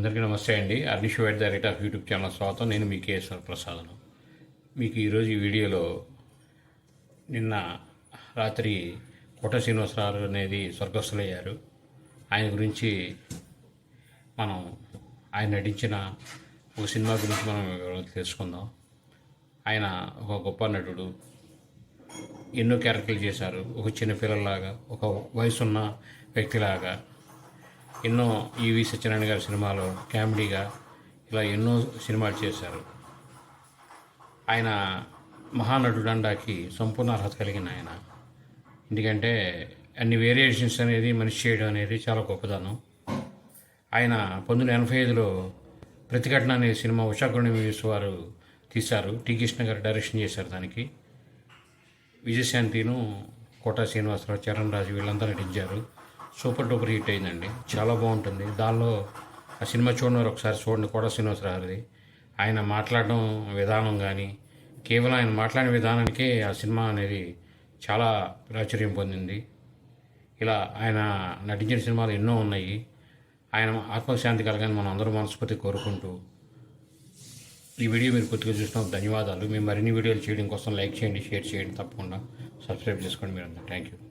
అందరికీ నమస్తే అండి. Arnesh white rate of YouTube channel స్వాగతం. నేను మీ కేఎస్ఆర్ ప్రసాదను. మీకు ఈరోజు ఈ వీడియోలో నిన్న రాత్రి కోట శ్రీనివాసరావు అనేది స్వర్గస్థులయ్యారు. ఆయన గురించి మనం ఆయన నటించిన ఒక సినిమా గురించి మనం తెలుసుకుందాం. ఆయన ఒక గొప్ప నటుడు. ఎన్నో క్యారెక్టర్లు చేశారు. ఒక చిన్నపిల్లలాగా ఒక వయసున్న వ్యక్తిలాగా. ఎన్నో ఈవి సత్యనారాయణ గారి సినిమాలో కామెడీగా ఇలా ఎన్నో సినిమాలు చేశారు. ఆయన మహానటుడు అండాకి సంపూర్ణ అర్హత కలిగిన ఆయన. ఎందుకంటే అన్ని వేరియేషన్స్ అనేది మనిషి చేయడం అనేది చాలా గొప్పదనం. ఆయన పంతొమ్మిది ఎనభై ఐదులో ప్రతిఘటన అనే సినిమా ఉషాకురణి మూవీస్ వారు తీశారు. టి కృష్ణ గారు డైరెక్షన్ చేశారు దానికి. విజయశాంతిను కోటా శ్రీనివాసరావు చరణ్ రాజు వీళ్ళంతా నటించారు. సూపర్ డూపర్ హిట్ అయిందండి. చాలా బాగుంటుంది. దానిలో ఆ సినిమా చూడడం ఒకసారి చూడండి. కోటా శ్రీనివాసరావుది ఆయన మాట్లాడడం విధానం కానీ కేవలం ఆయన మాట్లాడిన విధానానికే ఆ సినిమా అనేది చాలా ప్రాచుర్యం పొందింది. ఇలా ఆయన నటించిన సినిమాలు ఎన్నో ఉన్నాయి. ఆయన ఆత్మశాంతి కలగని మనం అందరూ మనస్ఫూర్తి కోరుకుంటూ ఈ వీడియో మీరు కొద్దిగా చూసినందుకు ధన్యవాదాలు. మేము మరిన్ని వీడియోలు చేయడం కోసం లైక్ చేయండి షేర్ చేయండి తప్పకుండా. సబ్స్క్రైబ్ చేసుకోండి మీరు థ్యాంక్ యూ